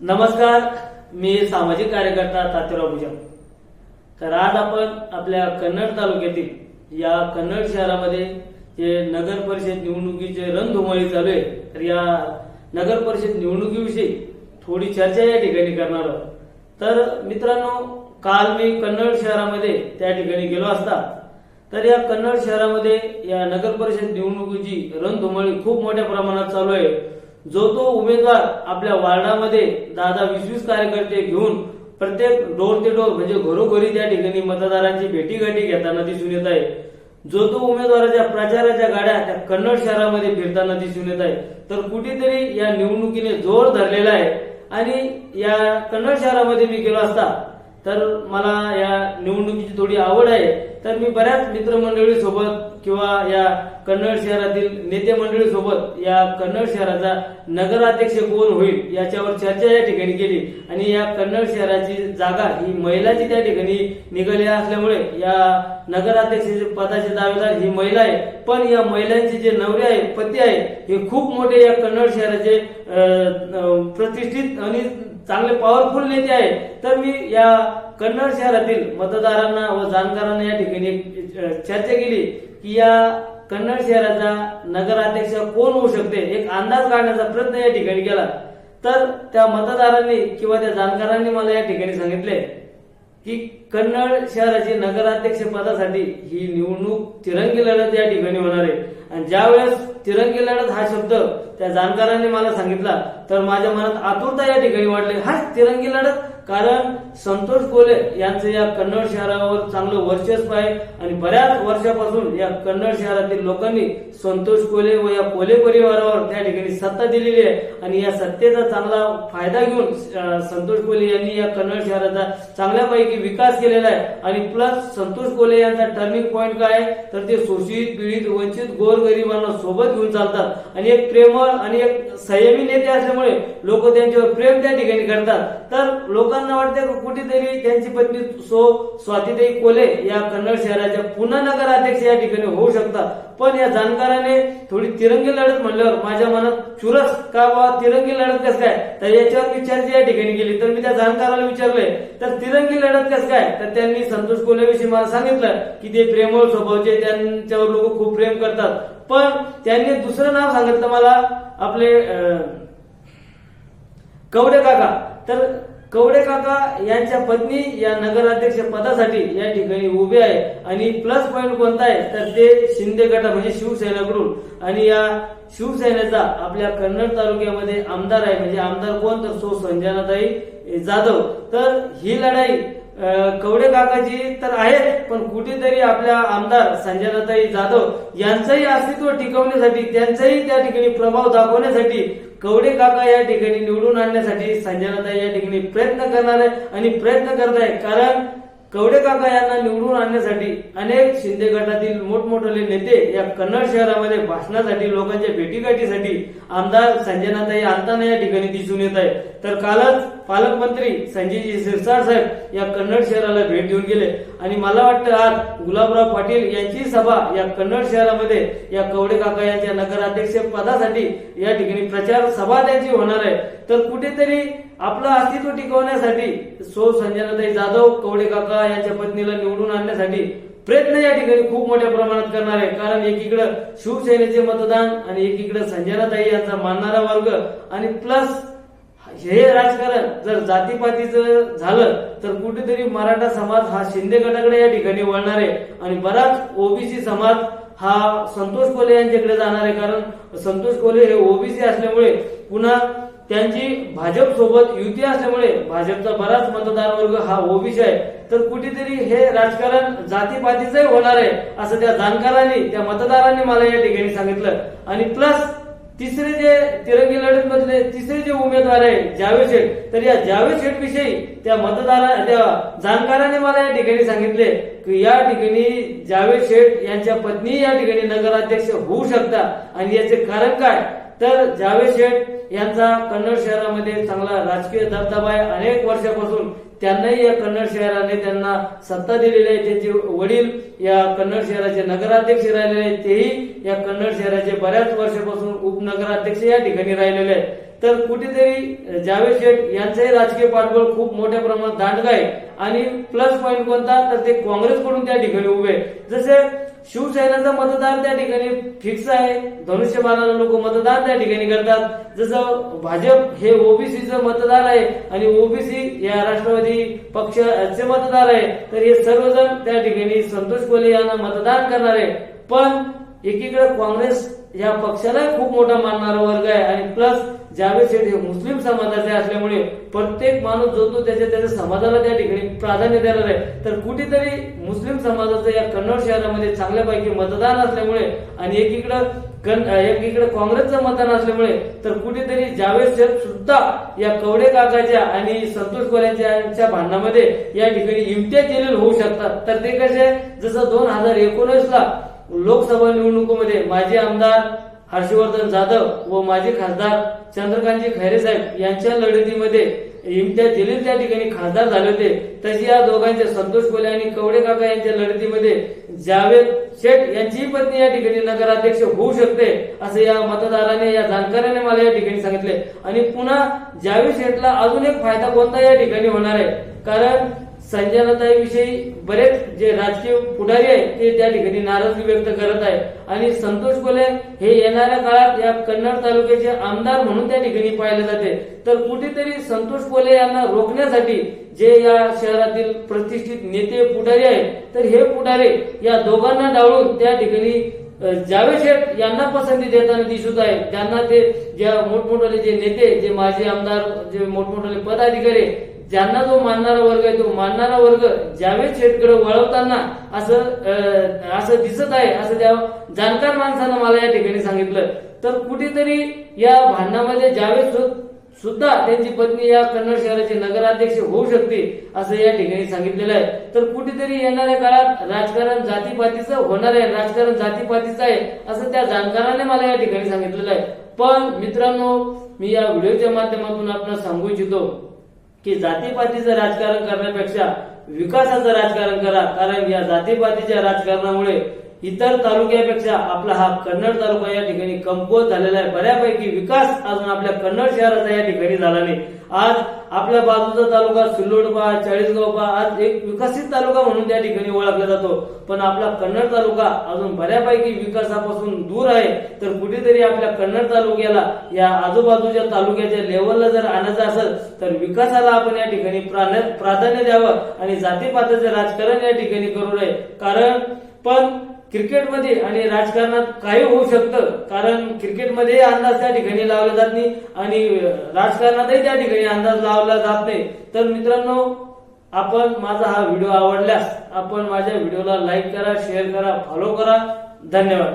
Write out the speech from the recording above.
नमस्कार मी सामाजिक कार्यकर्ता तात्याराव भुजा तर आज आपण आपल्या कन्नड तालुक्यातील या कन्नड शहरामध्ये जे नगर परिषद निवडणुकीचे रणधुमाळी चालू आहे तर या नगर परिषद निवडणुकीविषयी थोडी चर्चा या ठिकाणी करणार आहोत. तर मित्रांनो काल मी कन्नड शहरामध्ये त्या ठिकाणी गेलो असता तर या कन्नड शहरामध्ये या नगर परिषद निवडणुकीची रणधुमाळी खूप मोठ्या प्रमाणात चालू आहे. जो तो उमेदवार आपल्या वार्डामध्ये दहा दहा वीस वीस कार्यकर्ते घेऊन प्रत्येक डोर ते डोर म्हणजे घरोघरी त्या ठिकाणी मतदारांची भेटीगाठी घेताना दिसून येत आहे. जो तो उमेदवाराच्या प्रचाराच्या गाड्या त्या कन्नड शहरामध्ये फिरताना दिसून येत आहे. तर कुठेतरी या निवडणुकीने जोर धरलेला आहे. आणि या कन्नड शहरामध्ये मी गेलो असता तर मला या निवडणुकीची थोडी आवड आहे. तर मी बऱ्याच मित्रमंडळी सोबत किंवा या कन्नड शहरातील नेते मंडळी सोबत या कन्नड शहराचा नगराध्यक्ष कोण होईल याच्यावर चर्चा या ठिकाणी केली. आणि या कन्नड शहराची जागा ही महिलाची त्या ठिकाणी निघाली असल्यामुळे या नगराध्यक्ष पदाचे दावेदार ही महिला आहे. पण या महिलांचे जे नवरे आहे पती आहे हे खूप मोठे या कन्नड शहराचे प्रतिष्ठित आणि चांगले पॉवरफुल नेते आहे तर मी या कन्नड शहरातील मतदारांना व जाणकारांना या ठिकाणी चर्चा केली की या कन्नड शहराचा नगराध्यक्ष कोण होऊ शकते? एक अंदाज काढण्याचा प्रयत्न या ठिकाणी केला. तर त्या मतदारांनी किंवा त्या जाणकारांनी मला या ठिकाणी सांगितले की कन्नड शहराची नगराध्यक्ष पदासाठी ही निवडणूक तिरंगी लढत या ठिकाणी होणार आहे. आणि ज्यावेळेस तिरंगी लढत हा शब्द त्या जाणकारांनी मला सांगितला तर माझ्या मनात आतुरता या ठिकाणी वाढले. हा तिरंगी लढत कारण संतोष कोले यांचं या कन्नड शहरावर चांगलं वर्चस्व आहे आणि बऱ्याच वर्षापासून या कन्नड शहरातील लोकांनी संतोष कोले व या कोले परिवारावर त्या ठिकाणी सत्ता दिलेली आहे. आणि या सत्तेचा चांगला फायदा घेऊन संतोष कोले यांनी या कन्नड शहराचा चांगल्यापैकी विकास केलेला आहे. आणि प्लस संतोष कोले यांचा टर्निंग पॉईंट काय आहे? तर ते शोषित पीडित वंचित गोरगरिबांना सोबत घेऊन चालतात. आणि एक प्रेमळ आणि एक संयमी नेते असल्यामुळे लोक त्यांच्यावर प्रेम त्या ठिकाणी करतात. तर लोक लोकांना वाटतं कुठेतरी त्यांची पत्नी सो स्वातीताई कोले या कन्नड शहराच्या पुन्हा नगराध्यक्ष या ठिकाणी होऊ शकतात. पण या जाणकाराने थोडी तिरंगी लढत म्हणल्यावर माझ्या मनात चुरस का बाबा तिरंगी लढत कसं काय? तर याच्यावर विचारची या ठिकाणी गेली. तर मी त्या जाणकाराला विचारलंय तर तिरंगी लढत कस काय? तर त्यांनी संतोष कोल्याविषयी मला सांगितलं की ते प्रेमळ स्वभावचे त्यांच्यावर लोक खूप प्रेम करतात. पण त्यांनी दुसरं नाव सांगितलं मला आपले कवडे काका. तर कवडे काका यांच्या पत्नी या नगराध्यक्ष पदासाठी या ठिकाणी उभे आहे. आणि प्लस पॉईंट कोणता आहे? तर ते शिंदे गटा म्हणजे शिवसेनेकडून आणि या शिवसेनेचा आपल्या कन्नड तालुक्यामध्ये आमदार आहे. म्हणजे आमदार कोण? तर सो संजनाताई जाधव. तर ही लढाई कवडे काकाजी तर आहे पण कुठेतरी आपल्या आमदार संजयताई जाधव यांचंही अस्तित्व टिकवण्यासाठी त्यांचाही त्या ठिकाणी प्रभाव दाखवण्यासाठी कवडे काका या ठिकाणी निवडून आणण्यासाठी संजयताई या ठिकाणी प्रयत्न करणार आहे आणि प्रयत्न करत आहे कारण कवडे काका यांना निवडून आणण्यासाठी अनेक शिंदे गटातील मोठमोठे नेते या कन्नड शहरामध्ये भाषणासाठी लोकांच्या भेटीगाठीसाठी आमदार संजयनाताई आणताना या ठिकाणी दिसून येत आहे तर कालच पालकमंत्री संजयजी सिरसाट साहेब या कन्नड शहराला भेट देऊन गेले. आणि मला वाटतं आज गुलाबराव पाटील यांची सभा या कन्नड शहरामध्ये या कवडे काका यांच्या नगराध्यक्ष पदासाठी या ठिकाणी प्रचार सभा त्यांची होणार आहे. तर कुठेतरी आपलं अस्तित्व टिकवण्यासाठी सो संजनाताई जाधव कवडे काका यांच्या पत्नीला निवडून आणण्यासाठी प्रयत्न या ठिकाणी खूप मोठ्या प्रमाणात करणार आहे. कारण एकीकडं शिवसेनेचे मतदान आणि एकीकडे संजनाताई यांचा मानणारा वर्ग आणि प्लस हे राजकारण जर जातीपातीचं झालं तर कुठेतरी मराठा समाज हा शिंदे गटाकडे या ठिकाणी वळणार आहे. आणि बराच ओबीसी समाज हा संतोष कोले यांच्याकडे जाणार आहे. कारण संतोष कोले हे ओबीसी असल्यामुळे पुन्हा त्यांची भाजप सोबत युती असल्यामुळे भाजपचा बराच मतदार वर्ग हा ओबीसी आहे. तर कुठेतरी हे राजकारण जातीपातीचंही होणार आहे असं त्या जाणकारांनी त्या मतदारांनी मला या ठिकाणी सांगितलं. आणि प्लस तिसरे जे तिरंगी लढत मधले तिसरे जे उमेदवार आहे जावेद शेठ तर या जावेद शेठ विषयी त्या मतदारा त्या जाणकाराने मला या ठिकाणी सांगितले की या ठिकाणी जावेद शेठ यांच्या पत्नी या ठिकाणी नगराध्यक्ष होऊ शकतात आणि याचे कारण काय? तर जावेद शेठ यांचा कन्नड शहरामध्ये चांगला राजकीय दबदबा आहे. अनेक वर्षापासून त्यांनाही या कन्नड शहराने त्यांना सत्ता दिलेली आहे. त्यांचे वडील या कन्नड शहराचे नगराध्यक्ष राहिलेले आहेत. तेही या कन्नड शहराचे बऱ्याच वर्षापासून उपनगराध्यक्ष या ठिकाणी राहिलेले आहेत. तर कुठेतरी जावेद शेठ यांचंही राजकीय पाठबळ खूप मोठ्या प्रमाणात दांडग आहे. आणि प्लस पॉईंट कोणता? तर ते काँग्रेसकडून त्या ठिकाणी उभे आहे. जसे शिवसेनेचा मतदार त्या ठिकाणी फिक्स आहे. धनुष्यबाणाला लोक मतदान त्या ठिकाणी करतात. जसं भाजप हे ओबीसीचं मतदार आहे आणि ओबीसी या राष्ट्रवादी पक्षाचे मतदार आहे तर हे सर्वजण त्या ठिकाणी संतोष कोले यांना मतदान करणार आहे. पण एकीकडे काँग्रेस या पक्षाला खूप मोठा मानणारा वर्ग आहे आणि प्लस जावेद हे मुस्लिम समाजाचे असल्यामुळे प्रत्येक माणूस जो तो त्याच्या त्याच्या समाजाला त्या ठिकाणी प्राधान्य देणार आहे. तर कुठेतरी मुस्लिम समाजाचं या कन्नड शहरामध्ये चांगल्यापैकी मतदान असल्यामुळे आणि एकीकडं एकीकडे काँग्रेसचं मतदान असल्यामुळे तर कुठेतरी जावेद शेख सुद्धा या कवडे काकाच्या आणि संतोष कोल्यांच्या भांडणामध्ये या ठिकाणी इम्तियाज केलेले होऊ शकतात तर ते कसे? जसं दोन हजार एकोणीस ला लोकसभा निवडणुकीमध्ये माजी आमदार हर्षवर्धन जाधव व माजी खासदार चंद्रकांतजी खैरे साहेब यांच्या लढतीमध्ये इम्तियाज जलील त्या ठिकाणी खासदार झाले होते. तशी या दोघांच्या संतोष कोले आणि कवडे काका यांच्या लढतीमध्ये जावेद शेठ यांचीही पत्नी या ठिकाणी नगराध्यक्ष होऊ शकते असं या मतदाराने या जाणकाराने मला या ठिकाणी सांगितले. आणि पुन्हा जावेद शेठला अजून एक फायदा कोणता या ठिकाणी होणार आहे? कारण संजनाताईविषयी बरेच जे राजकीय पुढारी आहेत ते त्या ठिकाणी नाराजगी व्यक्त करत आहे आणि संतोष कोले हे येणाऱ्या काळात या कन्नड तालुक्याचे आमदार म्हणून त्या ठिकाणी पाहिले जाते. तर कुठेतरी संतोष कोले यांना रोखण्यासाठी जे या शहरातील प्रतिष्ठित नेते पुढारी आहेत तर हे पुढारे या दोघांना डावळून त्या ठिकाणी जावेद शेठ यांना पसंती देताना दिसत आहे त्यांना ते ज्या मोठमोठाले जे नेते जे माजी आमदार जे मोठमोठाले पदाधिकारी ज्यांना जो मानणारा वर्ग आहे तो मानणारा वर्ग ज्यावेळेस शेतकडे वळवताना असं असं दिसत आहे असं त्या जाणकार माणसानं मला या ठिकाणी सांगितलं तर कुठेतरी या भांडणामध्ये ज्यावेळेस सुद्धा त्यांची पत्नी या कन्नड शहराचे नगराध्यक्ष होऊ शकते असं या ठिकाणी सांगितलेलं आहे. तर कुठेतरी येणाऱ्या काळात राजकारण जातीपातीचं होणार आहे राजकारण जातीपातीचं आहे असं त्या जाणकाराने मला या ठिकाणी सांगितलेलं आहे. पण मित्रांनो मी या व्हिडिओच्या माध्यमातून आपण सांगू इच्छितो की जातीपातीचं राजकारण करण्यापेक्षा विकासाचं राजकारण करा. कारण या जातीपातीच्या राजकारणामुळे इतर तालुक्यापेक्षा आपला हा कन्नड तालुका या ठिकाणी कमकुवत झालेला आहे. बऱ्यापैकी विकास अजून आपल्या कन्नड शहराचा या ठिकाणी झाला नाही. आज आपल्या बाजूचा तालुका सिल्लोडपा चाळीसगावपा आज एक विकसित तालुका म्हणून त्या ठिकाणी ओळखला जातो. पण आपला कन्नड तालुका अजून बऱ्यापैकी विकासापासून दूर आहे. तर कुठेतरी आपल्या कन्नड तालुक्याला या आजूबाजूच्या तालुक्याच्या लेवलला जर आणायचं असेल तर विकासाला आपण या ठिकाणी प्राधान्य द्यावं आणि जातीपाताचं राजकारण या ठिकाणी करू नये. कारण पण क्रिकेटमध्ये आणि राजकारणात काही होऊ शकतं कारण क्रिकेटमध्ये अंदाज त्या ठिकाणी लावला जात नाही आणि राजकारणातही त्या ठिकाणी अंदाज लावला जात नाही. तर मित्रांनो आपण माझा हा व्हिडिओ आवडल्यास आपण माझ्या व्हिडिओला लाईक करा शेअर करा फॉलो करा. धन्यवाद.